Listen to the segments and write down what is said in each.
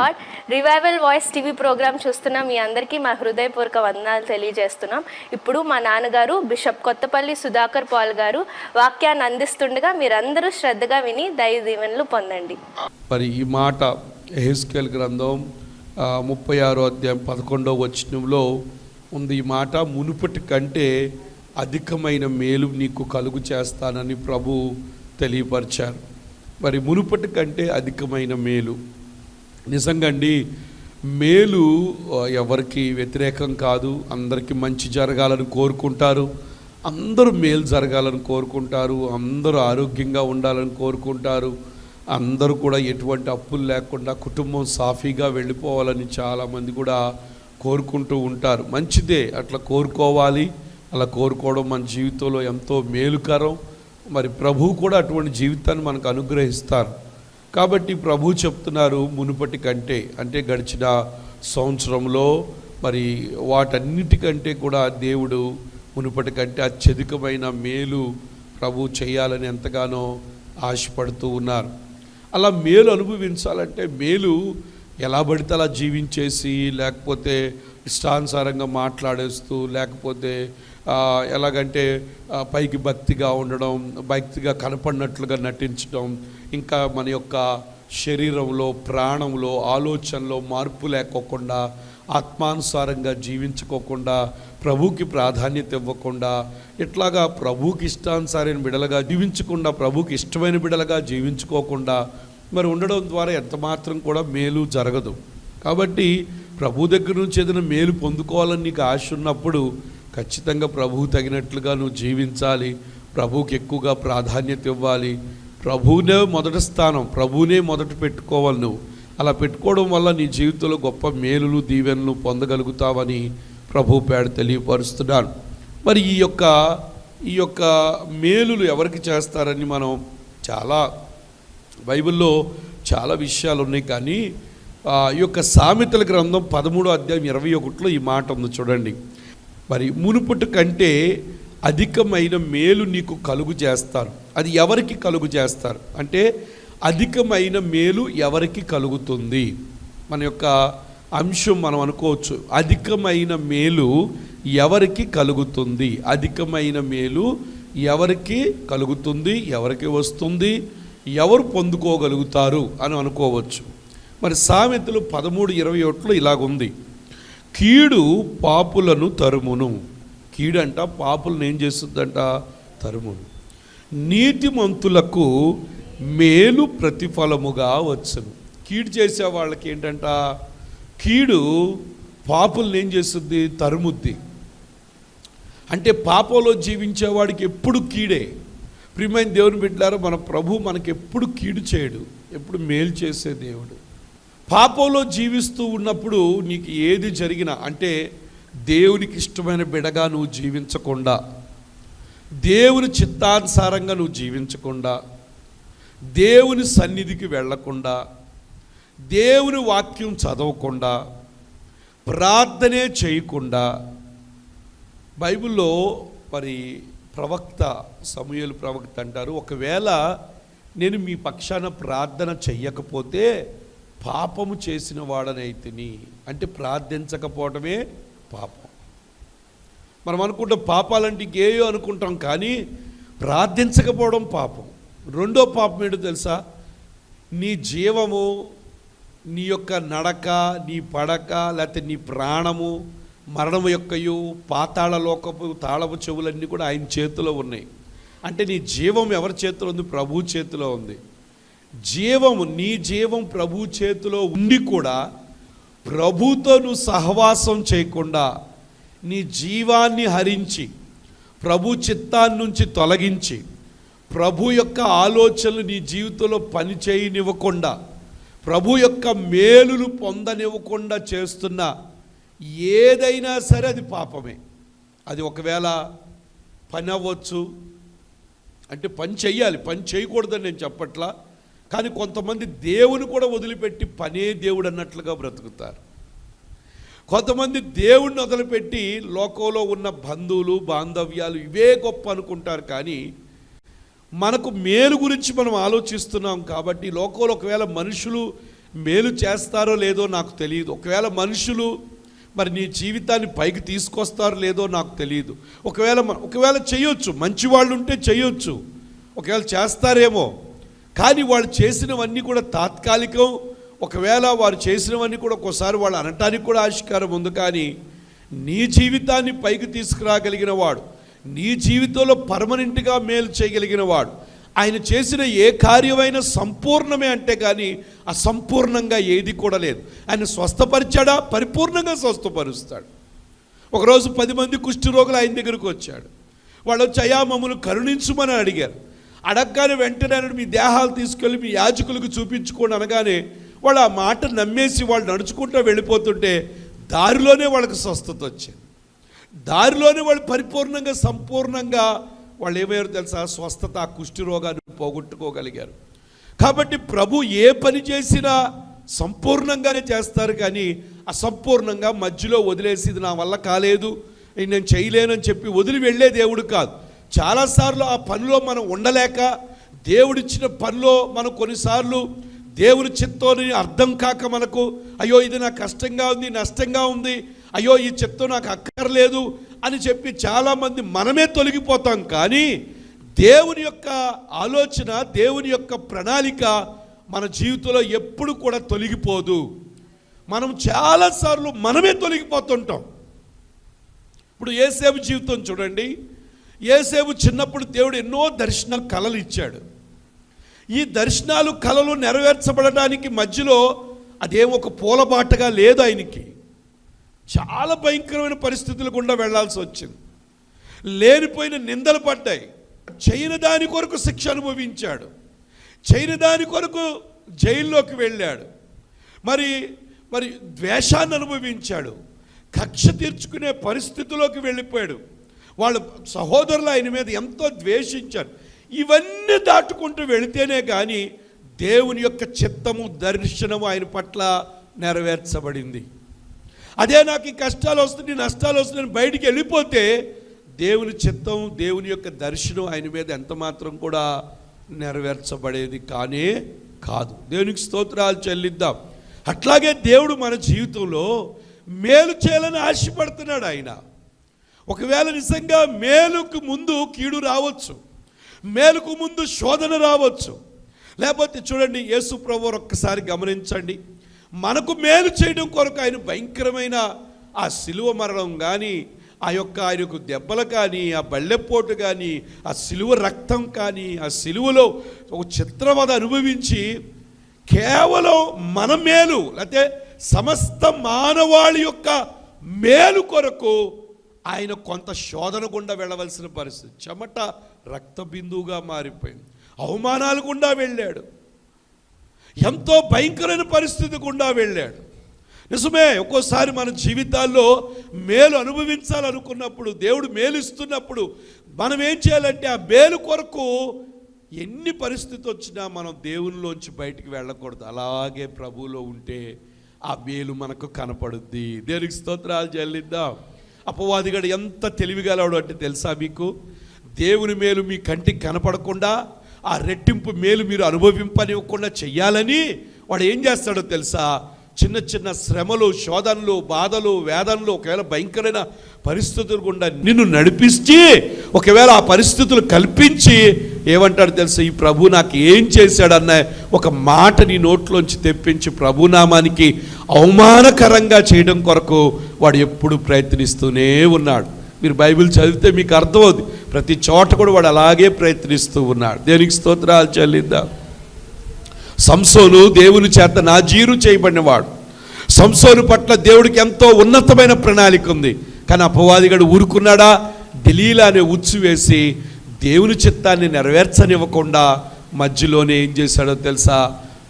Lord revival voice TV program చూస్తున్న మీ అందరికీ మా హృదయపూర్వక వందనాలు తెలియజేస్తున్నాం. ఇప్పుడు మా నాన్నగారు బిషప్ కొత్తపల్లి సుధాకర్ పాల్ గారు వాక్యాన్ని అందిస్తుండగా మీరందరూ శ్రద్ధగా విని దైవదీవెనలు పొందండి. మరి ఈ మాట హెస్కేల్ గ్రంథం ముప్పై ఆరో అధ్యాయం పదకొండవ వచనంలో ఉంది. ఈ మాట మునుపటి కంటే అధికమైన మేలు నీకు కలుగు చేస్తానని ప్రభు తెలియపరిచారు. మరి మునుపటి కంటే అధికమైన మేలు నిజంగా అండి మేలు ఎవరికి వ్యతిరేకం కాదు అందరికీ మంచి జరగాలని కోరుకుంటారు అందరూ మేలు జరగాలని కోరుకుంటారు అందరూ ఆరోగ్యంగా ఉండాలని కోరుకుంటారు అందరూ కూడా ఎటువంటి అప్పులు లేకుండా కుటుంబం సాఫీగా వెళ్ళిపోవాలని చాలామంది కూడా కోరుకుంటూ ఉంటారు. మంచిదే అట్లా కోరుకోవాలి అలా కోరుకోవడం మన జీవితంలో ఎంతో మేలుకరం. మరి ప్రభువు కూడా అటువంటి జీవితాన్ని మనకు అనుగ్రహిస్తారు. కాబట్టి ప్రభు చెప్తున్నారు మునుపటి కంటే అంటే గడిచిన సంవత్సరంలో మరి వాటన్నిటికంటే కూడా దేవుడు మునుపటి కంటే అత్యధికమైన మేలు ప్రభు చేయాలని ఎంతగానో ఆశపడుతూ ఉన్నారు. అలా మేలు అనుభవించాలంటే మేలు ఎలా పడితే అలా జీవించేసి లేకపోతే ఇష్టానుసారంగా మాట్లాడేస్తూ లేకపోతే ఎలాగంటే పైకి భక్తిగా ఉండడం భక్తిగా కనపడినట్లుగా నటించడం ఇంకా మన యొక్క శరీరంలో ప్రాణంలో ఆలోచనలో మార్పు లేకోకుండా ఆత్మానుసారంగా జీవించుకోకుండా ప్రభుకి ప్రాధాన్యత ఇవ్వకుండా ఇట్లాగా ప్రభుకి ఇష్టానుసారైన బిడలుగా జీవించకుండా ప్రభుకి ఇష్టమైన బిడలుగా జీవించుకోకుండా మరి ఉండడం ద్వారా ఎంత మాత్రం కూడా మేలు జరగదు. కాబట్టి ప్రభు దగ్గర నుంచి ఏదైనా మేలు పొందుకోవాలని నీకు ఆశ ఉన్నప్పుడు ఖచ్చితంగా ప్రభువు తగినట్లుగా నువ్వు జీవించాలి ప్రభువుకి ఎక్కువగా ప్రాధాన్యత ఇవ్వాలి ప్రభువునే మొదటి స్థానం ప్రభువునే మొదట పెట్టుకోవాలి నువ్వు. అలా పెట్టుకోవడం వల్ల నీ జీవితంలో గొప్ప మేలులు దీవెనలు పొందగలుగుతావని ప్రభు పేడ తెలియపరుస్తున్నాను మరి ఈ యొక్క ఈ యొక్క మేలులు ఎవరికి చేస్తారని మనం చాలా బైబిల్లో చాలా విషయాలు ఉన్నాయి. కానీ ఈ యొక్క సామెతల గ్రంథం పదమూడో అధ్యాయం ఇరవై ఒకటిలో ఈ మాట ఉంది చూడండి. మరి మునుపటి కంటే అధికమైన మేలు నీకు కలుగు చేస్తారు. అది ఎవరికి కలుగు చేస్తారు? అంటే అధికమైన మేలు ఎవరికి కలుగుతుంది? మన యొక్క అంశం మనం అనుకోవచ్చు. అధికమైన మేలు ఎవరికి కలుగుతుంది? అధికమైన మేలు ఎవరికి కలుగుతుంది? ఎవరికి వస్తుంది? ఎవరు పొందుకోగలుగుతారు అని అనుకోవచ్చు. మరి సామెతలు పదమూడు ఇరవై ఒకటిలో ఇలాగుంది. కీడు పాపులను తరుమును. కీడంట పాపులను ఏం చేస్తుందంట? తరుమును. నీతిమంతులకు మేలు ప్రతిఫలముగా వచ్చును. కీడు చేసే వాళ్ళకి ఏంటంట? కీడు పాపులను ఏం చేస్తుంది? తరుముద్ది. అంటే పాపంలో జీవించేవాడికి ఎప్పుడు కీడే? ప్రియమైన దేవుని బిడ్డారు మన ప్రభు మనకి ఎప్పుడు కీడు చేయడు. ఎప్పుడు మేలు చేసే దేవుడు. పాపంలో జీవిస్తూ ఉన్నప్పుడు నీకు ఏది జరిగినా అంటే దేవునికి ఇష్టమైన బిడగా నువ్వు జీవించకుండా దేవుని చిత్తానుసారంగా నువ్వు జీవించకుండా దేవుని సన్నిధికి వెళ్ళకుండా దేవుని వాక్యం చదవకుండా ప్రార్థనే చేయకుండా బైబిల్లో మరి ప్రవక్త సమూహలు ప్రవక్త అంటారు ఒకవేళ నేను మీ పక్షాన ప్రార్థన చెయ్యకపోతే పాపము చేసిన వాడనైతిని. అంటే ప్రార్థించకపోవడమే పాపం. మనం అనుకుంటాం పాపాలంటే ఇంకేయో అనుకుంటాం కానీ ప్రార్థించకపోవడం పాపం. రెండో పాపం ఏంటో తెలుసా? నీ జీవము నీ యొక్క నడక నీ పడక లేకపోతే నీ ప్రాణము మరణము యొక్కయు పాతాళ లోకపు తాళపు చెవులన్నీ కూడా ఆయన చేతిలో ఉన్నాయి. అంటే నీ జీవం ఎవరి చేతిలో ఉంది? ప్రభు చేతిలో ఉంది. జీవము నీ జీవం ప్రభు చేతిలో ఉండి కూడా ప్రభుతో నువ్వు సహవాసం చేయకుండా నీ జీవాన్ని హరించి ప్రభు చిత్తాన్ని నుంచి తొలగించి ప్రభు యొక్క ఆలోచనలు నీ జీవితంలో పని చేయనివ్వకుండా ప్రభు యొక్క మేలులు పొందనివ్వకుండా చేస్తున్న ఏదైనా సరే అది పాపమే. అది ఒకవేళ పని అవ్వచ్చు అంటే పని చెయ్యాలి పని చేయకూడదని నేను చెప్పట్లా కానీ కొంతమంది దేవుని కూడా వదిలిపెట్టి పనే దేవుడు అన్నట్లుగా బ్రతుకుతారు. కొంతమంది దేవుణ్ణి వదిలిపెట్టి లోకంలో ఉన్న బంధువులు బాంధవ్యాలు ఇవే గొప్ప అనుకుంటారు కానీ మనకు మేలు గురించి మనం ఆలోచిస్తున్నాం కాబట్టి లోకంలో ఒకవేళ మనుషులు మేలు చేస్తారో లేదో నాకు తెలియదు. ఒకవేళ మనుషులు మరి నీ జీవితాన్ని పైకి తీసుకొస్తారో లేదో నాకు తెలియదు. ఒకవేళ ఒకవేళ చేయొచ్చు మంచి వాళ్ళు ఉంటే చేయొచ్చు. ఒకవేళ చేస్తారేమో కానీ వాళ్ళు చేసినవన్నీ కూడా తాత్కాలికం. ఒకవేళ వారు చేసినవన్నీ కూడా ఒక్కోసారి వాళ్ళు అనటానికి కూడా ఆవిష్కారం ఉంది కానీ నీ జీవితాన్ని పైకి తీసుకురాగలిగిన వాడు నీ జీవితంలో పర్మనెంట్గా మేలు చేయగలిగిన వాడు ఆయన చేసిన ఏ కార్యమైనా సంపూర్ణమే అంటే కానీ అసంపూర్ణంగా ఏది కూడా లేదు. ఆయన స్వస్థపరిచాడా? పరిపూర్ణంగా స్వస్థపరుస్తాడు. ఒకరోజు పది మంది కుష్ఠరోగులు ఆయన దగ్గరకు వచ్చాడు. వాళ్ళు వచ్చి అయా మమ్మల్ని కరుణించుమని అడిగారు. అడగగానే వెంటనే మీ దేహాలు తీసుకెళ్ళి మీ యాజకులకు చూపించుకోండి అనగానే వాళ్ళు ఆ మాట నమ్మేసి వాళ్ళు నడుచుకుంటూ వెళ్ళిపోతుంటే దారిలోనే వాళ్ళకి స్వస్థత వచ్చింది. దారిలోనే వాళ్ళు పరిపూర్ణంగా సంపూర్ణంగా వాళ్ళు ఏమయ్యారు తెలుసా? స్వస్థత ఆ కుష్టి రోగాన్ని పోగొట్టుకోగలిగారు. కాబట్టి ప్రభు ఏ పని చేసినా సంపూర్ణంగానే చేస్తారు కానీ అసంపూర్ణంగా మధ్యలో వదిలేసి ఇది నా వల్ల కాలేదు నేను చేయలేనని చెప్పి వదిలి వెళ్ళే దేవుడు కాదు. చాలాసార్లు ఆ పనిలో మనం ఉండలేక దేవుడిచ్చిన పనిలో మనం కొన్నిసార్లు దేవుని చిత్తం అర్థం కాక మనకు అయ్యో ఇది నాకు కష్టంగా ఉంది నష్టంగా ఉంది అయ్యో ఈ చిత్తం నాకు అక్కర్లేదు అని చెప్పి చాలామంది మనమే తొలగిపోతాం. కానీ దేవుని యొక్క ఆలోచన దేవుని యొక్క ప్రణాళిక మన జీవితంలో ఎప్పుడు కూడా తొలగిపోదు. మనం చాలాసార్లు మనమే తొలగిపోతుంటాం. ఇప్పుడు ఏసేపు జీవితం చూడండి. ఏసేపు చిన్నప్పుడు దేవుడు ఎన్నో దర్శన కళలు ఇచ్చాడు. ఈ దర్శనాలు కళలు నెరవేర్చబడడానికి మధ్యలో అదేం ఒక పూలబాటగా లేదు ఆయనకి. చాలా భయంకరమైన పరిస్థితుల గుండా వెళ్ళాల్సి వచ్చింది. లేనిపోయిన నిందలు పడ్డాయి. చేయని దాని కొరకు శిక్ష అనుభవించాడు. చేయని దాని కొరకు జైల్లోకి వెళ్ళాడు. మరి మరి ద్వేషాన్ని అనుభవించాడు. కక్ష తీర్చుకునే పరిస్థితిలోకి వెళ్ళిపోయాడు. వాళ్ళ సహోదరులు ఆయన మీద ఎంతో ద్వేషించారు. ఇవన్నీ దాటుకుంటూ వెళితేనే కానీ దేవుని యొక్క చిత్తము దర్శనము ఆయన పట్ల నెరవేర్చబడింది. అదే నాకు ఈ కష్టాలు వస్తుంది నష్టాలు వస్తున్నాయి బయటికి వెళ్ళిపోతే దేవుని చిత్తం దేవుని యొక్క దర్శనం ఆయన మీద ఎంత మాత్రం కూడా నెరవేర్చబడేది కానే కాదు. దేవునికి స్తోత్రాలు చెల్లిద్దాం. అట్లాగే దేవుడు మన జీవితంలో మేలు చేయాలని ఆశపడుతున్నాడు ఆయన. ఒకవేళ నిజంగా మేలుకు ముందు కీడు రావచ్చు మేలుకు ముందు శోధన రావచ్చు లేకపోతే చూడండి యేసు ప్రభు ఒక్కసారి గమనించండి. మనకు మేలు చేయడం కొరకు ఆయన భయంకరమైన ఆ సిలువ మరణం కానీ ఆ యొక్క ఆయన దెబ్బలు కానీ ఆ బళ్ళెపోటు కానీ ఆ సిలువ రక్తం కానీ ఆ సిలువలో ఒక చిత్రవద అనుభవించి కేవలం మన మేలు లేకపోతే సమస్త మానవాళి యొక్క మేలు కొరకు ఆయన కొంత శోధన గుండా వెళ్ళవలసిన పరిస్థితి. చెమట రక్త బిందువుగా మారిపోయింది. అవమానాలు గుండా వెళ్ళాడు. ఎంతో భయంకరమైన పరిస్థితి గుండా వెళ్ళాడు. నిజమే ఒక్కోసారి మన జీవితాల్లో మేలు అనుభవించాలనుకున్నప్పుడు దేవుడు మేలు ఇస్తున్నప్పుడు మనం ఏం చేయాలంటే ఆ మేలు కొరకు ఎన్ని పరిస్థితి వచ్చినా మనం దేవునిలోంచి బయటికి వెళ్ళకూడదు. అలాగే ప్రభువులో ఉంటే ఆ మేలు మనకు కనపడుద్ది. దేవునికి స్తోత్రాలు చెల్లిద్దాం? అపవాదిగాడు ఎంత తెలివిగలవాడు అంటే తెలుసా మీకు? దేవుని మేలు మీ కంటికి కనపడకుండా ఆ రెట్టింపు మేలు మీరు అనుభవింపనివ్వకుండా చెయ్యాలని వాడు ఏం చేస్తాడో తెలుసా? చిన్న చిన్న శ్రమలు శోధనలు బాధలు వేదనలు ఒకవేళ భయంకరమైన పరిస్థితులు గుండా నిన్ను నడిపించి ఒకవేళ ఆ పరిస్థితులు కల్పించి ఏమంటాడు తెలుసా ఈ ప్రభు నాకు ఏం చేశాడన్న ఒక మాట నీ నోట్లోంచి తెప్పించి ప్రభునామానికి అవమానకరంగా చేయడం కొరకు వాడు ఎప్పుడు ప్రయత్నిస్తూనే ఉన్నాడు. మీరు బైబిల్ చదివితే మీకు అర్థమవుతుంది ప్రతి చోట కూడా వాడు అలాగే ప్రయత్నిస్తూ ఉన్నాడు. దేనికి స్తోత్రాలు చెల్లిద్దాం? సంసోను దేవుని చేత నాజీరు చేయబడినవాడు. సంసోను పట్ల దేవుడికి ఎంతో ఉన్నతమైన ప్రణాళిక ఉంది. కానీ అపవాదిగాడు ఊరుకున్నాడా? ఢిల్లీలో అనే ఉచ్చు వేసి దేవుని చిత్తాన్ని నెరవేర్చనివ్వకుండా మధ్యలోనే ఏం చేశాడో తెలుసా?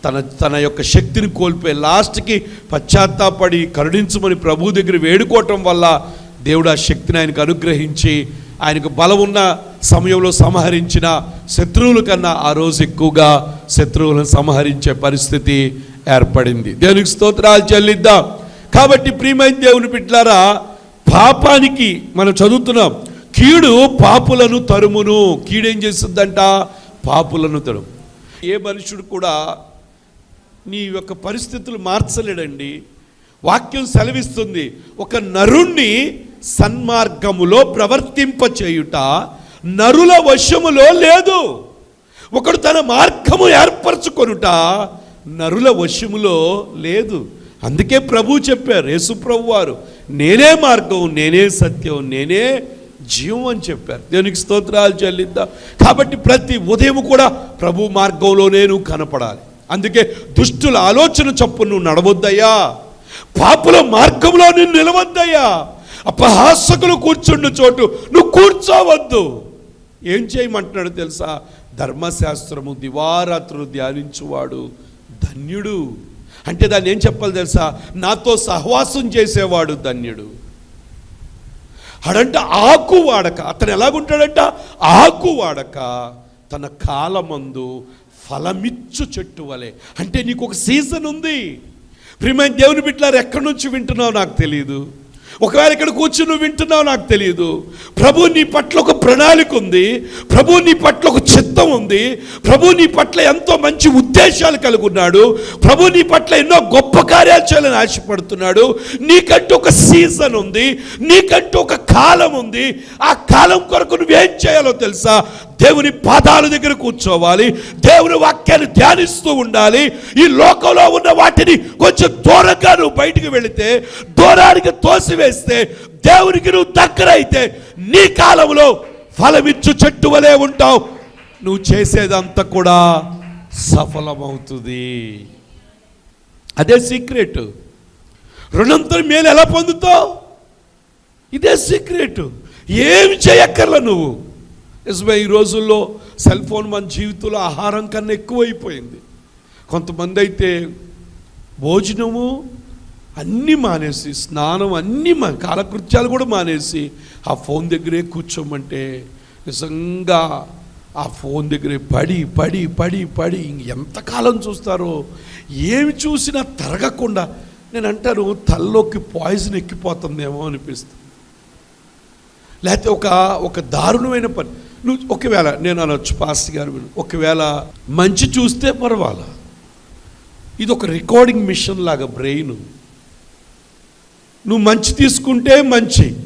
తన తన యొక్క శక్తిని కోల్పోయి లాస్ట్కి పశ్చాత్తాపడి కరుణించమని ప్రభు దగ్గర వేడుకోవటం వల్ల దేవుడు ఆ శక్తిని ఆయనకు అనుగ్రహించి ఆయనకు బలం ఉన్న సమయంలో సంహరించిన శత్రువుల కన్నా ఆ రోజు ఎక్కువగా శత్రువులను సంహరించే పరిస్థితి ఏర్పడింది. దేవునికి స్తోత్రాలు చెల్లిద్దాం. కాబట్టి ప్రియమైన దేవుని పిట్లారా పాపానికి మనం చదువుతున్నాం. కీడు పాపులను తరుమును. కీడేం చేస్తుందంట? పాపులను తరుము. ఏ మనుషుడు కూడా నీ యొక్క పరిస్థితులు మార్చలేడండి. వాక్యం సెలవిస్తుంది. ఒక నరుణ్ణి సన్మార్గములో ప్రవర్తింపచేయుట నరుల వశములో లేదు. ఒకడు తన మార్గము ఏర్పరచుకొనుట నరుల వశములో లేదు. అందుకే ప్రభు చెప్పారు యేసుప్రభు వారు నేనే మార్గం నేనే సత్యం నేనే జీవం అని చెప్పారు. దేవునికి స్తోత్రాలు చెల్లిద్దాం. కాబట్టి ప్రతి ఉదయం కూడా ప్రభు మార్గంలోనే నువ్వు కనపడాలి. అందుకే దుష్టుల ఆలోచన చొప్పు నువ్వు నడవద్దయ్యా. పాపుల మార్గంలో నువ్వు నిలవద్దయ్యా. అపహాసకులు కూర్చుండు చోటు నువ్వు కూర్చోవద్దు. ఏం చేయమంటున్నాడు తెలుసా? ధర్మశాస్త్రము దివారాత్రులు ధ్యానించువాడు ధన్యుడు. అంటే దాన్ని ఏం చెప్పాలి తెలుసా? నాతో సహవాసం చేసేవాడు ధన్యుడు. అడంట ఆకు వాడక. అతను ఎలాగుంటాడంట? ఆకు వాడక. తన కాలమందు ఫలమిచ్చు చెట్టు వలె. అంటే నీకు ఒక సీజన్ ఉంది. ప్రియమైన దేవుని బిడ్డలారు ఎక్కడి నుంచి వింటున్నావు నాకు తెలియదు ఒకవేళ ఇక్కడ కూర్చుని నువ్వు వింటున్నావు నాకు తెలియదు ప్రభు నీ పట్ల ఒక ప్రణాళిక ఉంది. ప్రభు నీ పట్ల ఒక చిత్తం ఉంది. ప్రభు నీ పట్ల ఎంతో మంచి ఉద్దేశాలు కలిగి ఉన్నాడు. ప్రభు నీ పట్ల ఎన్నో గొప్ప కార్యాలు చేయాలని ఆశపడుతున్నాడు. నీకంటూ ఒక సీజన్ ఉంది. నీకంటూ ఒక కాలం ఉంది. ఆ కాలం కొరకు నువ్వేం చేయాలో తెలుసా? దేవుని పాదాల దగ్గర కూర్చోవాలి. దేవుని వాక్యాన్ని ధ్యానిస్తూ ఉండాలి. ఈ లోకంలో ఉన్న వాటిని కొంచెం దూరంగా నువ్వు బయటికి వెళితే దూరానికి తోసివేస్తే దేవునికి నువ్వు దగ్గర అయితే నీ కాలంలో ఫలమిచ్చు చెట్టు వలె ఉంటావు. నువ్వు చేసేదంతా కూడా సఫలమవుతుంది. అదే సీక్రెట్ రుణంతో మేలు ఎలా పొందుతావు? ఇదే సీక్రెట్ ఏమి చేయక్కర్లా నువ్వు? నిజమే ఈ రోజుల్లో సెల్ ఫోన్ మన జీవితంలో ఆహారం కన్నా ఎక్కువైపోయింది. కొంతమంది అయితే భోజనము అన్నీ మానేసి స్నానం అన్నీ మా కాలకృత్యాలు కూడా మానేసి ఆ ఫోన్ దగ్గరే కూర్చోమంటే నిజంగా ఆ ఫోన్ దగ్గరే పడి పడి పడి పడి ఇంక ఎంతకాలం చూస్తారో ఏమి చూసినా తరగకుండా నేను అంటాను తల్లోకి పాయిజన్ ఎక్కిపోతుందేమో అనిపిస్తుంది. లేకపోతే ఒక ఒక దారుణమైన పని. నువ్వు ఒకవేళ నేను అనొచ్చు పాస్టర్ గారు ఒకవేళ మంచి చూస్తే పర్వాలా? ఇది ఒక రికార్డింగ్ మిషన్ లాగా బ్రెయిన్. నువ్వు మంచి తీసుకుంటే మంచి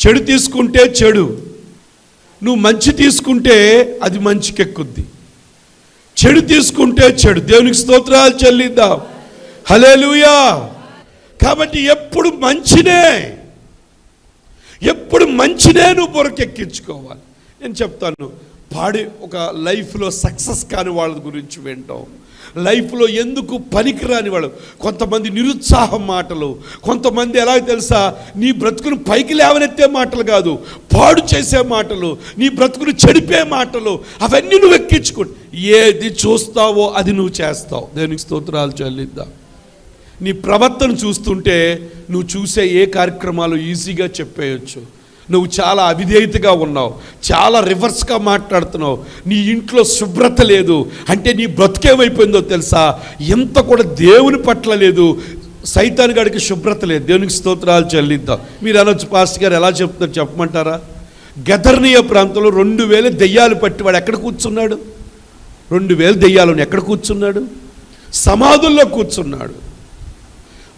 చెడు తీసుకుంటే చెడు నువ్వు మంచి తీసుకుంటే అది మంచికెక్కుద్ది. చెడు తీసుకుంటే చెడు. దేవునికి స్తోత్రాలు చెల్లిద్దాం. హలేలుయా కాబట్టి ఎప్పుడు మంచినే ఎప్పుడు మంచినే నువ్వు బురకెక్కించుకోవాలి. నేను చెప్తాను పాడి ఒక లైఫ్లో సక్సెస్ కాని వాళ్ళ గురించి వింటాం. లైఫ్లో ఎందుకు పనికిరాని వాళ్ళు? కొంతమంది నిరుత్సాహం మాటలు కొంతమంది ఎలా తెలుసా నీ బ్రతుకును పైకి లేవనెత్తే మాటలు కాదు పాడు చేసే మాటలు నీ బ్రతుకును చెడిపే మాటలు అవన్నీ నువ్వు ఎక్కించుకో. ఏది చూస్తావో అది నువ్వు చేస్తావు. దేనికి స్తోత్రాలు చెల్లిద్దాం. నీ ప్రవర్తన చూస్తుంటే నువ్వు చూసే ఏ కార్యక్రమాలు ఈజీగా చెప్పేయచ్చు. నువ్వు చాలా అవిధేయతగా ఉన్నావు చాలా రివర్స్గా మాట్లాడుతున్నావు నీ ఇంట్లో శుభ్రత లేదు అంటే నీ బ్రతికేమైపోయిందో తెలుసా? ఎంత కూడా దేవుని పట్ల లేదు సైతాన్ గడికి శుభ్రత లేదు. దేవునికి స్తోత్రాలు చెల్లిద్దాం. మీరు అనొచ్చు పాస్టర్ గారు ఎలా చెప్తారు చెప్పమంటారా? గదర్నీయ ప్రాంతంలో రెండు వేల దెయ్యాలు పట్టి వాడు ఎక్కడ కూర్చున్నాడు? రెండు వేల దెయ్యాలను ఎక్కడ కూర్చున్నాడు? సమాధుల్లో కూర్చున్నాడు.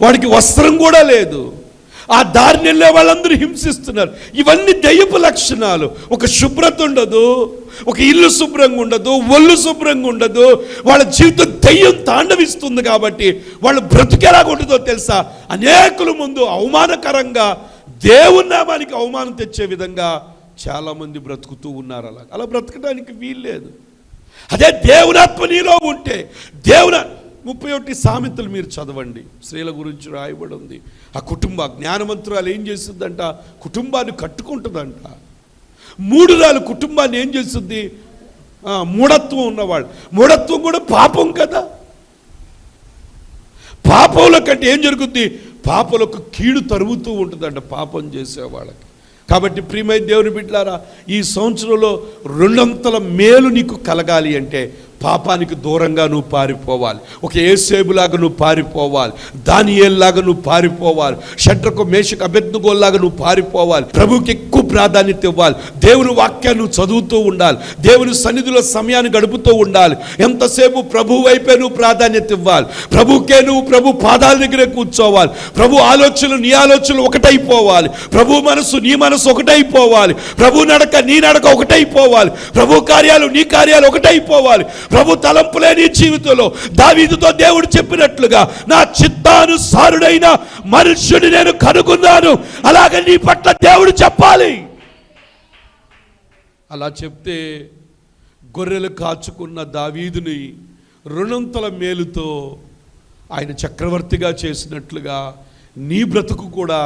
వాడికి వస్త్రం కూడా లేదు. ఆ దారిని వెళ్ళే వాళ్ళందరూ హింసిస్తున్నారు. ఇవన్నీ దయ్యపు లక్షణాలు. ఒక శుభ్రత ఉండదు ఒక ఇల్లు శుభ్రంగా ఉండదు ఒళ్ళు శుభ్రంగా ఉండదు. వాళ్ళ జీవితం దయ్యం తాండవిస్తుంది కాబట్టి వాళ్ళు బ్రతుకెలా ఉంటుందో తెలుసా? అనేకుల ముందు అవమానకరంగా దేవుని నామానికి అవమానం తెచ్చే విధంగా చాలామంది బ్రతుకుతూ ఉన్నారు అలా అలా బ్రతకడానికి వీల్లేదు. అదే దేవునాత్మ నీలో ఉంటే దేవున ముప్పై ఒకటి సామెతలు మీరు చదవండి. స్త్రీల గురించి రాయబడి ఉంది ఆ కుటుంబ జ్ఞానవంతురాలు ఏం చేస్తుందంట? కుటుంబాన్ని కట్టుకుంటుందంట. మూడురాలు కుటుంబాన్ని ఏం చేస్తుంది? మూఢత్వం ఉన్నవాళ్ళు. మూఢత్వం కూడా పాపం కదా. పాపంలో కంటే ఏం జరుగుద్ది? పాపలకు కీడు తరుగుతూ ఉంటుందంట పాపం చేసేవాళ్ళకి కాబట్టి ప్రియమైన దేవుని బిడ్డలారా ఈ సంవత్సరంలో రెండంతల మేలు నీకు కలగాలి అంటే పాపానికి దూరంగా నువ్వు పారిపోవాలి. ఒక ఏసేబులాగా నువ్వు పారిపోవాలి. దానియేల్లాగా నువ్వు పారిపోవాలి. షట్రకు మేషకు అభ్యర్థుగోల్లాగా నువ్వు పారిపోవాలి. ప్రభుకి ఎక్కువ ప్రాధాన్యత ఇవ్వాలి. దేవుని వాక్యాన్ని చదువుతూ ఉండాలి. దేవుని సన్నిధిలో సమయాన్ని గడుపుతూ ఉండాలి. ఎంతసేపు ప్రభు వైపే నువ్వు ప్రాధాన్యత ఇవ్వాలి. ప్రభుకే నువ్వు ప్రభు పాదాల దగ్గరే కూర్చోవాలి. ప్రభు ఆలోచనలు నీ ఆలోచనలు ఒకటైపోవాలి. ప్రభు మనసు నీ మనసు ఒకటైపోవాలి. ప్రభు నడక నీ నడక ఒకటైపోవాలి. ప్రభు కార్యాలు నీ కార్యాలు ఒకటైపోవాలి. ప్రభు తలంపులే నీ జీవితంలో దావీదుతో దేవుడు చెప్పినట్లుగా నా చిత్తానుసారుడైన మనుష్యుని నేను కనుగొన్నాను. అలాగే నీ పట్ల దేవుడు చెప్పాలి. అలా చెప్తే గొర్రెలు కాచుకున్న దావీదుని రుణంతల మేలుతో ఆయన చక్రవర్తిగా చేసినట్లుగా నీ బ్రతుకు కూడా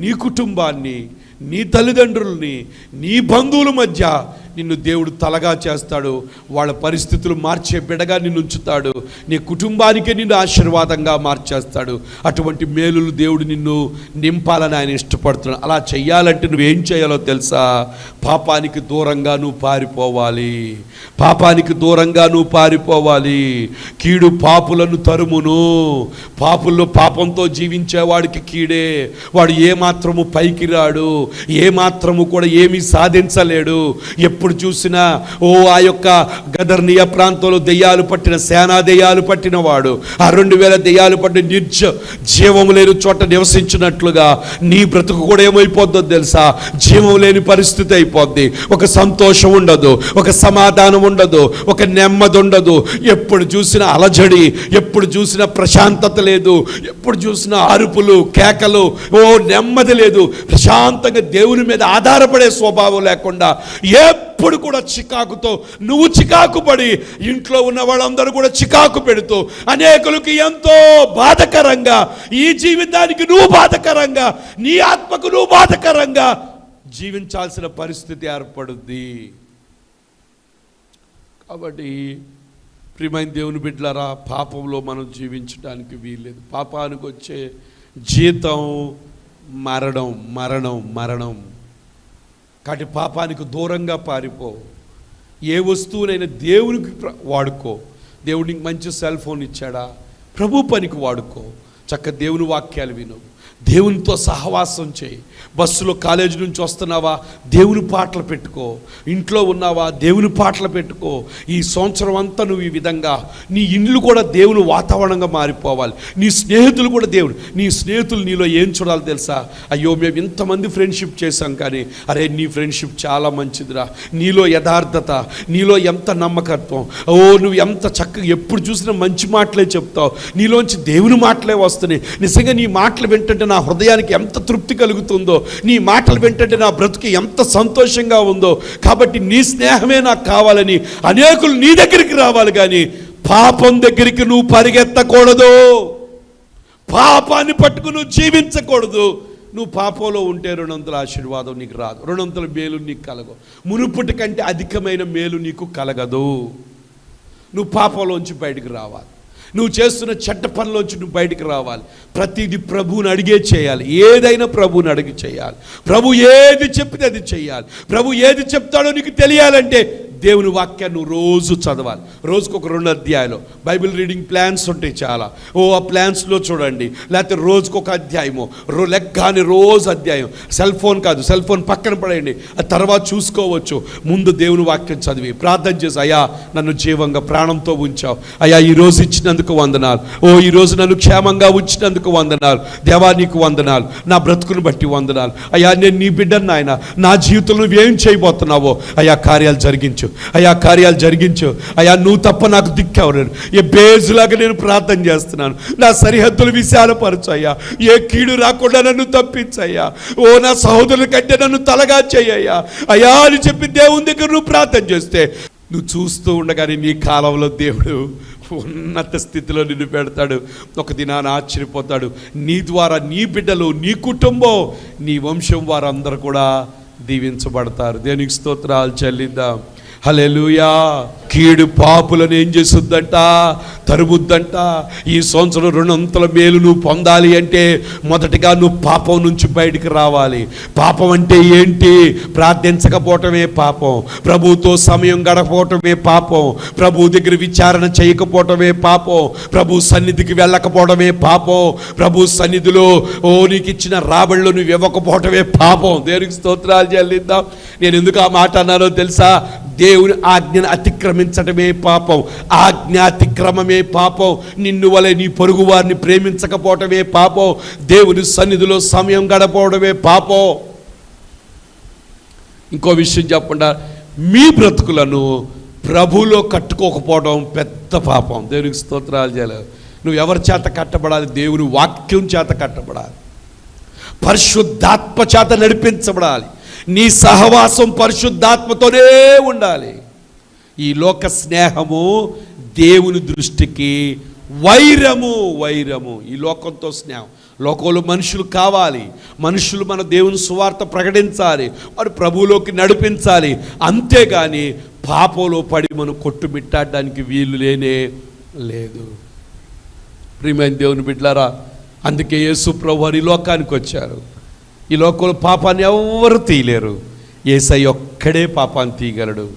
నీ కుటుంబాన్ని నీ తల్లిదండ్రుల్ని నీ బంధువుల మధ్య నిన్ను దేవుడు తలగా చేస్తాడు. వాళ్ళ పరిస్థితులు మార్చే బిడగా నిన్ను ఉంచుతాడు. నీ కుటుంబానికే నిన్ను ఆశీర్వాదంగా మార్చేస్తాడు. అటువంటి మేలులు దేవుడు నిన్ను నింపాలని ఆయన ఇష్టపడుతున్నాడు. అలా చెయ్యాలంటే నువ్వేం చేయాలో తెలుసా? పాపానికి దూరంగా నువ్వు పారిపోవాలి. పాపానికి దూరంగా నువ్వు పారిపోవాలి. కీడు పాపులను తరుమును. పాపుల్లో పాపంతో జీవించేవాడికి కీడే. వాడు ఏ మాత్రము పైకి రాడు. ఏ మాత్రము కూడా ఏమీ సాధించలేడు. ఎప్పుడు చూసినా ఓ ఆ యొక్క గదర్నియ ప్రాంతంలో దెయ్యాలు పట్టిన సేనా దెయ్యాలు పట్టిన వాడు ఆ రెండు వేల దెయ్యాలు పట్టిన నిర్జ జీవము లేని చోట నివసించినట్లుగా నీ బ్రతుకు కూడా ఏమైపోద్దో తెలుసా? జీవం లేని పరిస్థితి అయిపోద్ది. ఒక సంతోషం ఉండదు ఒక సమాధానం ఉండదు ఒక నెమ్మది ఉండదు. ఎప్పుడు చూసినా అలజడి ఎప్పుడు చూసినా ప్రశాంతత లేదు ఎప్పుడు చూసినా అరుపులు కేకలు ఓ నెమ్మది లేదు ప్రశాంతంగా దేవుని మీద ఆధారపడే స్వభావం లేకుండా ఎప్పుడు కూడా చికాకుతో నువ్వు చికాకు పడి ఇంట్లో ఉన్న వాళ్ళందరూ కూడా చికాకు పెడుతూ అనేకులకి ఎంతో బాధకరంగా ఈ జీవితానికి నువ్వు బాధకరంగా నీ ఆత్మకు నువ్వు బాధకరంగా జీవించాల్సిన పరిస్థితి ఏర్పడుద్ది. కాబట్టి ప్రియమైన దేవుని బిడ్డలారా పాపంలో మనం జీవించడానికి వీల్లేదు. పాపానికి వచ్చే జీతం మరణం మరణం మరణం. కాబట్టి పాపానికి దూరంగా పారిపో. ఏ వస్తువునైనా దేవునికి వాడుకో. దేవునికి మంచి సెల్ ఫోన్ ఇచ్చాడా? ప్రభు పనికి వాడుకో. చక్క దేవుని వాక్యాలు విను. దేవునితో సహవాసం చేయి. బస్సులో కాలేజీ నుంచి వస్తున్నావా? దేవుని పాటలు పెట్టుకో. ఇంట్లో ఉన్నావా? దేవుని పాటలు పెట్టుకో. ఈ సంవత్సరం అంతా నువ్వు ఈ విధంగా నీ ఇండ్లు కూడా దేవుని వాతావరణంగా మారిపోవాలి. నీ స్నేహితులు కూడా దేవుడు. నీ స్నేహితులు నీలో ఏం చూడాలి తెలుసా? అయ్యో మేము ఇంతమంది ఫ్రెండ్షిప్ చేశాం కానీ అరే నీ ఫ్రెండ్షిప్ చాలా మంచిదిరా. నీలో యథార్థత నీలో ఎంత నమ్మకత్వం. ఓ నువ్వు ఎంత చక్కగా ఎప్పుడు చూసినా మంచి మాటలే చెప్తావు. నీలోంచి దేవుని మాటలే వస్తున్నాయి. నిజంగా నీ మాటలు వింటుంటే నా నా హృదయానికి ఎంత తృప్తి కలుగుతుందో నీ మాటలు వింటుంటే నా బ్రతుకు ఎంత సంతోషంగా ఉందో కాబట్టి నీ స్నేహమే నాకు కావాలని అనేకులు నీ దగ్గరికి రావాలి కానీ పాపం దగ్గరికి నువ్వు పరిగెత్తకూడదు. పాపాన్ని పట్టుకుని నువ్వు జీవించకూడదు. నువ్వు పాపంలో ఉంటే రెండొంతుల ఆశీర్వాదం నీకు రాదు. రెండొంతుల మేలు నీకు కలగదు మునుపటి కంటే అధికమైన మేలు నీకు కలగదు. నువ్వు పాపంలోంచి బయటకు రావాలి. నువ్వు చేస్తున్న చెడ్డ పనిలోంచి నువ్వు బయటికి రావాలి. ప్రతిదీ ప్రభువుని అడిగే చేయాలి. ఏదైనా ప్రభువుని అడిగి చేయాలి. ప్రభు ఏది చెప్తే అది చేయాలి. ప్రభు ఏది చెప్తాడో నీకు తెలియాలంటే దేవుని వాక్యాన్ని రోజు చదవాలి. రోజుకు ఒక రెండు అధ్యాయాలు. బైబిల్ రీడింగ్ ప్లాన్స్ ఉంటాయి చాలా. ఓ ఆ ప్లాన్స్లో చూడండి. లేకపోతే రోజుకు ఒక అధ్యాయము. రో లెగ్గాని రోజు అధ్యాయం. సెల్ ఫోన్ కాదు సెల్ ఫోన్ పక్కన పడేయండి. ఆ తర్వాత చూసుకోవచ్చు. ముందు దేవుని వాక్యం చదివి. ప్రార్థన చేసి అయ్యా నన్ను జీవంగా ప్రాణంతో ఉంచావు. అయ్యా ఈ రోజు ఇచ్చినందుకు వందనాలు. ఓ ఈ రోజు నన్ను క్షేమంగా ఉంచినందుకు వందనాలు. దేవా నీకు వందనాలు. నా బ్రతుకును బట్టి వందనాలు. అయ్యా నేను నీ బిడ్డను నాయన. నా జీవితంలో నువ్వేం చేయబోతున్నావో. అయ్యా కార్యాలు జరిగించు. అయ్యా కార్యాలు జరిగించు. అయ్యా నువ్వు తప్ప నాకు దిక్కెవరు ఏ బేజులాగా నేను ప్రార్థన చేస్తున్నాను. నా సరిహద్దులు విశాలపరచు అయ్యా. ఏ కీడు రాకుండా నన్ను తప్పించయ్యా ఓ నా సహోదరుల కంటే నన్ను తలగా చెయ్యయ్యా అయ్యా. అని చెప్పి దేవుని దగ్గర నువ్వు ప్రార్థన చేస్తే నువ్వు చూస్తూ ఉండగానే నీ కాలంలో దేవుడు ఉన్నత స్థితిలో నిన్ను పెడతాడు. ఒక దినాన ఆశ్చర్యపోతాడు. నీ ద్వారా నీ బిడ్డలు నీ కుటుంబం నీ వంశం వారందరూ కూడా దీవించబడతారు. దేనికి స్తోత్రాలు చెల్లిద్దాం. హలెలుయా కీడు పాపులను ఏం చేస్తుందంట? తరుముద్దంట. ఈ సంవత్సరం రెండంతల మేలు నువ్వు పొందాలి అంటే మొదటిగా నువ్వు పాపం నుంచి బయటికి రావాలి. పాపం అంటే ఏంటి? ప్రార్థించకపోవటమే పాపం. ప్రభుతో సమయం గడపపోవటమే పాపం. ప్రభు దగ్గర విచారణ చేయకపోవటమే పాపం. ప్రభు సన్నిధికి వెళ్ళకపోవడమే పాపం. ప్రభు సన్నిధిలో ఓ నీకు ఇచ్చిన రాబడిలో నువ్వు ఇవ్వకపోవటమే పాపం. దేవునికి స్తోత్రాలు చెల్లిద్దాం. నేను ఎందుకు ఆ మాట అన్నానో తెలుసా? దేవుని ఆజ్ఞను అతిక్రమించటమే పాపం. ఆజ్ఞ అతిక్రమమే పాపం. నిన్ను వలె నీ పొరుగు వారిని ప్రేమించకపోవటమే పాపం. దేవుని సన్నిధిలో సమయం గడపవడమే పాపం. ఇంకో విషయం చెప్పకుండా మీ బ్రతుకులను ప్రభులో కట్టుకోకపోవడం పెద్ద పాపం. దేవునికి స్తోత్రాలు చేయాలి. నువ్వు ఎవరి చేత కట్టబడాలి? దేవుని వాక్యం చేత కట్టబడాలి. పరిశుద్ధాత్మ చేత నడిపించబడాలి. నీ సహవాసం పరిశుద్ధాత్మతోనే ఉండాలి. ఈ లోక స్నేహము దేవుని దృష్టికి వైరము వైరము. ఈ లోకంతో స్నేహం. లోకంలో మనుషులు కావాలి. మనుషులు మన దేవుని సువార్త ప్రకటించాలి. వారు ప్రభువులోకి నడిపించాలి. అంతేగాని పాపంలో పడి మనం కొట్టుమిట్టాడడానికి వీలు లేనే లేదు. ప్రియమైన దేవుని బిడ్లారా అందుకే యేసు ప్రభు ఈ లోకానికి వచ్చారు. ఈ లోకంలో పాపాన్ని ఎవ్వరు తీయలేరు. ఏసై ఒక్కడే పాపాన్ని తీయగలడు.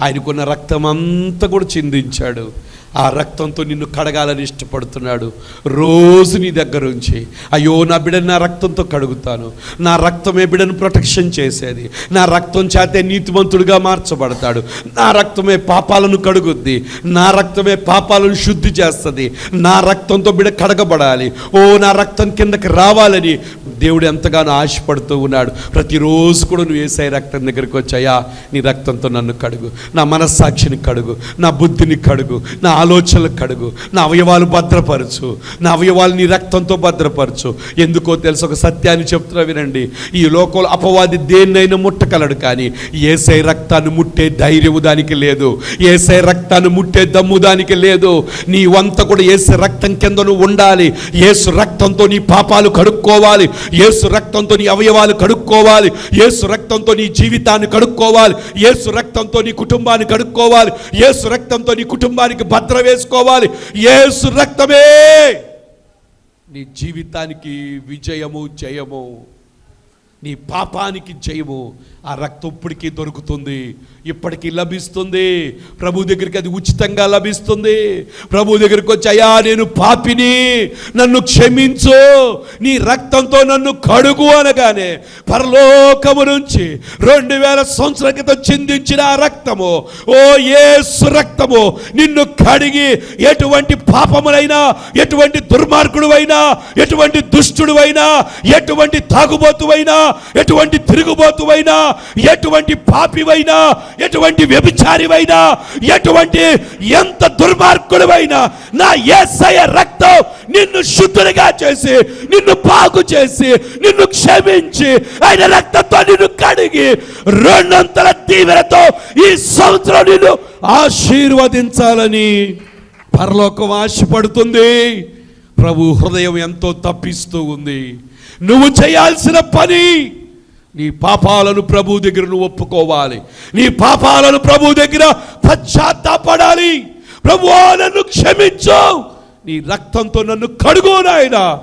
ఆయనకున్న రక్తం అంతా కూడా చిందించాడు. ఆ రక్తంతో నిన్ను కడగాలని ఇష్టపడుతున్నాడు. రోజు నీ దగ్గర ఉంచి అయ్యో నా బిడ్డను నా రక్తంతో కడుగుతాను. నా రక్తమే బిడ్డను ప్రొటెక్షన్ చేసేది. నా రక్తం చేతే నీతిమంతుడిగా మార్చబడతాడు. నా రక్తమే పాపాలను కడుగుద్ది. నా రక్తమే పాపాలను శుద్ధి చేస్తుంది. నా రక్తంతో బిడ్డ కడగబడాలి. ఓ నా రక్తం కిందకి రావాలని దేవుడు ఎంతగానో ఆశపడుతూ ఉన్నాడు. ప్రతిరోజు కూడా నువ్వు ఏసై రక్తం దగ్గరికి వచ్చాయా నీ రక్తంతో నన్ను కడుగు. నా మనస్సాక్షిని కడుగు. నా బుద్ధిని కడుగు. నా ఆలోచనలు కడుగు. నా అవయవాలు భద్రపరచు. నా అవయవాలు నీ రక్తంతో భద్రపరచు. ఎందుకో తెలుసు ఒక సత్యాన్ని చెప్తున్నా వినండి. ఈ లోకంలో అపవాది దేన్నైనా ముట్టగలడు కానీ ఏసై రక్తాన్ని ముట్టే ధైర్యము దానికి లేదు. ఏసై రక్తాన్ని ముట్టే దమ్ము దానికి లేదు. నీ వంత కూడా ఏసే రక్తం కింద నువ్వు ఉండాలి. ఏసు రక్తంతో నీ పాపాలు కడుక్కోవాలి. ఏసు రక్తంతో నీ అవయవాలు కడుక్కోవాలి. ఏసు రక్తంతో నీ జీవితాన్ని కడుక్కోవాలి. ఏసు రక్తంతో నీ కుటుంబాన్ని కడుక్కోవాలి. ఏసు రక్తంతో నీ కుటుంబానికి భద్ర వేసుకోవాలి. ఏసు రక్తమే. నీ జీవితానికి విజయము జయము. నీ పాపానికి జయము. ఆ రక్తం ఇప్పటికీ దొరుకుతుంది. ఇప్పటికీ లభిస్తుంది. ప్రభు దగ్గరికి అది ఉచితంగా లభిస్తుంది. ప్రభు దగ్గరికి వచ్చి అయ్యా నేను పాపిని. నన్ను క్షమించు. నీ రక్తంతో నన్ను కడుగు అనగానే పరలోకము నుంచి రెండు వేల సంవత్సరాల క్రితం చిందించిన ఆ రక్తము ఓ యేసు రక్తము నిన్ను కడిగి ఎటువంటి పాపములైనా ఎటువంటి దుర్మార్గుడువైనా ఎటువంటి దుష్టుడువైనా ఎటువంటి తాగుబోతువైనా ఎటువంటి తిరుగుబోతువైనా ఎటువంటి పాపివైనా ఎటువంటి వ్యభిచారివైనా ఎటువంటి ఎంత దుర్మార్గుడివైనా నా ఏసయ రక్తం నిన్ను శుద్ధుడిగా చేసి నిన్ను బాగు చేసి నిన్ను క్షమించి ఆయన రక్తంతో నిన్ను కడిగి రెండంతల తీవ్రతో ఈ సంవత్సరం నిన్ను ఆశీర్వదించాలని పరలోకం ఆశపడుతుంది ప్రభు హృదయం ఎంతో తప్పిస్తూ ఉంది. నువ్వు చేయాల్సిన పని నీ పాపాలను ప్రభు దగ్గర నువ్వు ఒప్పుకోవాలి. నీ పాపాలను ప్రభు దగ్గర పశ్చాత్తాపడాలి. ప్రభు నన్ను క్షమించు. నీ రక్తంతో నన్ను కడుగు నాయన.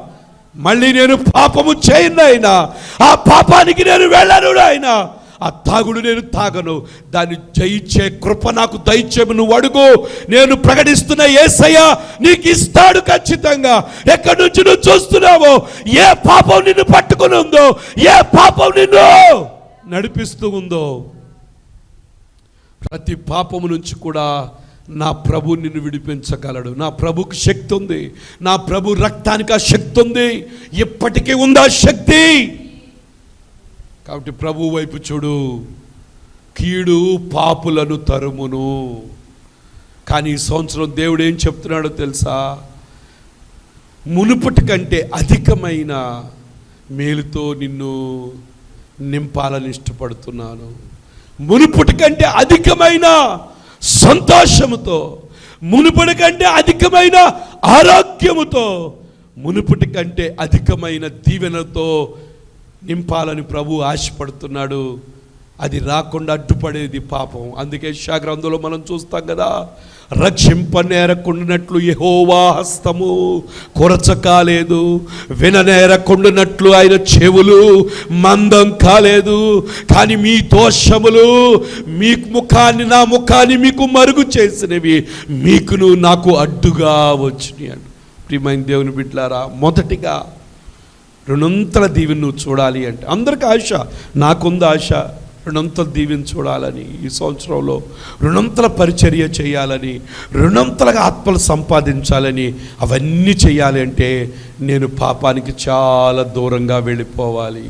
మళ్ళీ నేను పాపము చేయను ఆ పాపానికి నేను వెళ్ళను నాయనా. ఆ తాగుడు నేను తాగను. దాన్ని జయించే కృప నాకు దయచేము నువ్వు అడుగు. నేను ప్రకటిస్తున్న ఏసయ్య నీకు ఇస్తాడు ఖచ్చితంగా. ఎక్కడి నుంచి నువ్వు చూస్తున్నావో? ఏ పాపం నిన్ను పట్టుకుని ఉందో? ఏ పాపం నిన్ను నడిపిస్తూ ఉందో? ప్రతి పాపము నుంచి కూడా నా ప్రభు నిన్ను విడిపించగలడు. నా ప్రభుకి శక్తి ఉంది. నా ప్రభు రక్తానికి ఆ శక్తి ఉంది. ఇప్పటికీ ఉందా శక్తి. కాబట్టి ప్రభు వైపు చూడు. కీడు పాపులను తరుమును. కానీ ఈ సంవత్సరం దేవుడు ఏం చెప్తున్నాడో తెలుసా? మునుపటి కంటే అధికమైన మేలుతో నిన్ను నింపాలని ఇష్టపడుతున్నాను. మునుపటి కంటే అధికమైన సంతోషముతో మునుపటి కంటే అధికమైన ఆరోగ్యముతో మునుపటి కంటే అధికమైన దీవెనతో నింపాలని ప్రభు ఆశపడుతున్నాడు. అది రాకుండా అడ్డుపడేది పాపం. అందుకే శాగ్రంథంలో మనం చూస్తాం కదా రక్షింపనేరకుండినట్లు యహోవా హస్తము కొరచ కాలేదు విననేరకుండినట్లు ఆయన చెవులు మందం కాలేదు. కానీ మీ దోషములు మీ ముఖాన్ని నా ముఖాన్ని మీకు మరుగు చేసినవి మీకును నాకు అడ్డుగా వచ్చినాయి అంట. ప్రియమైన దేవుని బిడ్లారా మొదటిగా రెండొంతల దీవెని నువ్వు చూడాలి అంటే అందరికి ఆశ నాకుంది ఆశ రెండంతల దీవెని చూడాలని ఈ సంవత్సరంలో రుణంతల పరిచర్య చేయాలని రుణంతలగా ఆత్మలు సంపాదించాలని అవన్నీ చేయాలి అంటే నేను పాపానికి చాలా దూరంగా వెళ్ళిపోవాలి.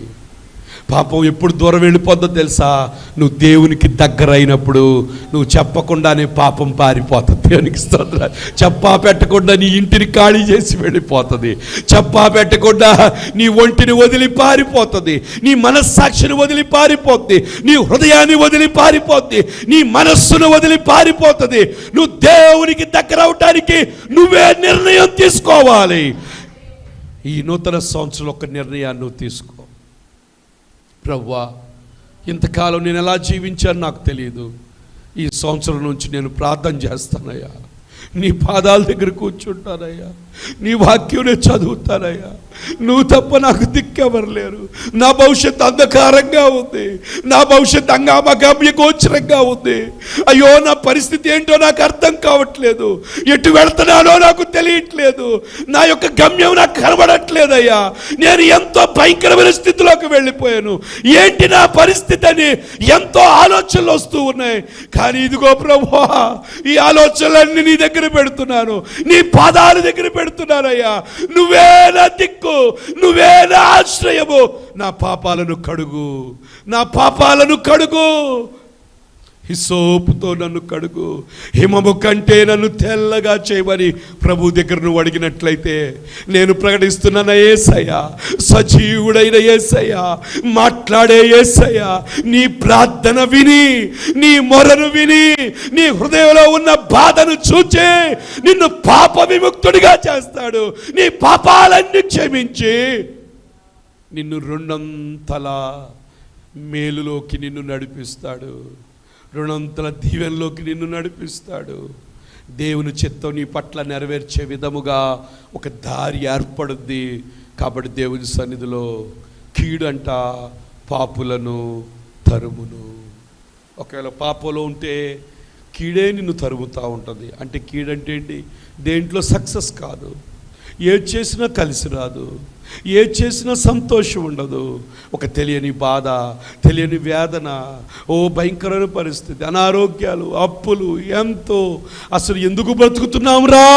పాపం ఎప్పుడు దూరం వెళ్ళిపోద్దో తెలుసా? నువ్వు దేవునికి దగ్గర అయినప్పుడు నువ్వు చెప్పకుండానే పాపం పారిపోతుంది. దేవునికి స్తోత్ర. చెప్పా పెట్టకుండా నీ ఇంటిని ఖాళీ చేసి వెళ్ళిపోతుంది. చెప్పా పెట్టకుండా నీ ఒంటిని వదిలి పారిపోతుంది. నీ మనస్సాక్షిని వదిలి పారిపోతుంది. నీ హృదయాన్ని వదిలి పారిపోతుంది. నీ మనస్సును వదిలి పారిపోతుంది. నువ్వు దేవునికి దగ్గర అవటానికి నువ్వే నిర్ణయం తీసుకోవాలి. ఈ నూతన సంవత్సరం ఒక నిర్ణయాన్ని నువ్వు తీసుకో. ప్రవ్వా ఇంతకాలం నేను ఎలా జీవించాను నాకు తెలియదు ఈ సంవత్సరం నుంచి నేను ప్రార్థన చేస్తానయ్యా. నీ పాదాల దగ్గర కూర్చుంటానయ్యా. నీ వాక్యం చదువుతానయ్యా. నువ్వు తప్ప నాకు దిక్కెవరు లేరు నా భవిష్యత్తు అంధకారంగా ఉంది. నా భవిష్యత్తు అంగామగామ్య గోచరంగా ఉంది. అయ్యో నా పరిస్థితి ఏంటో నాకు అర్థం కావట్లేదు. ఎటు వెళ్తున్నానో నాకు తెలియట్లేదు. నా యొక్క గమ్యం నాకు కనబడట్లేదయ్యా. నేను ఎంతో భయంకరమైన స్థితిలోకి వెళ్ళిపోయాను. ఏంటి నా పరిస్థితి అని ఎంతో ఆలోచనలు వస్తూ ఉన్నాయి. కానీ ఇదిగో ప్రభా ఈ ఆలోచనలన్నీ నీ దగ్గర పెడుతున్నాను. నీ పాదాల దగ్గర పెడుతున్నాను. పెడుతున్నానయ్యా. నువ్వే నా దిక్కు నువ్వే నా ఆశ్రయము. నా పాపాలను కడుగు నా పాపాలను కడుగు. హిసోపుతో నన్ను కడుగు. హిమము కంటే నన్ను తెల్లగా చేయమని ప్రభు దగ్గర నువ్వు అడిగినట్లయితే నేను ప్రకటిస్తున్నాను ఏసయ్య. సజీవుడైన ఏసయ్య. మాట్లాడే ఏసయ్య. నీ ప్రార్థన విని నీ మొరను విని నీ హృదయంలో ఉన్న బాధను చూచి నిన్ను పాప విముక్తుడిగా చేస్తాడు. నీ పాపాలన్నీ క్షమించి నిన్ను రెండంతలా మేలులోకి నిన్ను నడిపిస్తాడు. రుణంతుల దీవెనలోకి నిన్ను నడిపిస్తాడు. దేవుని చిత్తం నీ పట్ల నెరవేర్చే విధముగా ఒక దారి ఏర్పడుద్ది. కాబట్టి దేవుని సన్నిధిలో కీడంట పాపులను తరుమును. ఒకవేళ పాపలో ఉంటే కీడే నిన్ను తరుముతూ ఉంటుంది. అంటే కీడంటే ఏంటి? దేంట్లో సక్సెస్ కాదు. ఏది చేసినా కలిసి రాదు. ఏ చేసినా సంతోషం ఉండదు. ఒక తెలియని బాధ తెలియని వేదన ఓ భయంకరమైన పరిస్థితి అనారోగ్యాలు అప్పులు ఎంతో అసలు ఎందుకు బ్రతుకుతున్నాం రా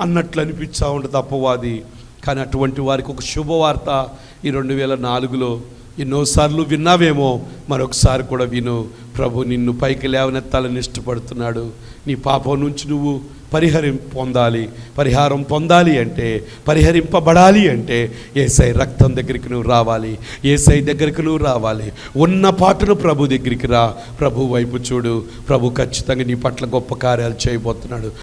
అన్నట్లు అనిపించా ఉండదు అప్పవాది కానీ అటువంటి వారికి ఒక శుభవార్త ఈ రెండు వేల నాలుగులో ఎన్నోసార్లు విన్నావేమో మరొకసారి కూడా విను. ప్రభు నిన్ను పైకి లేవనెత్తాలని ఇష్టపడుతున్నాడు. నీ పాపం నుంచి నువ్వు పరిహరిం పొందాలి. పరిహారం పొందాలి అంటే పరిహరింపబడాలి అంటే ఏసై రక్తం దగ్గరికి నువ్వు రావాలి. ఏసై దగ్గరికి నువ్వు రావాలి. ఉన్న పాటను ప్రభు దగ్గరికి రా. ప్రభు వైపు చూడు. ప్రభు ఖచ్చితంగా నీ పట్ల గొప్ప కార్యాలు చేయబోతున్నాడు.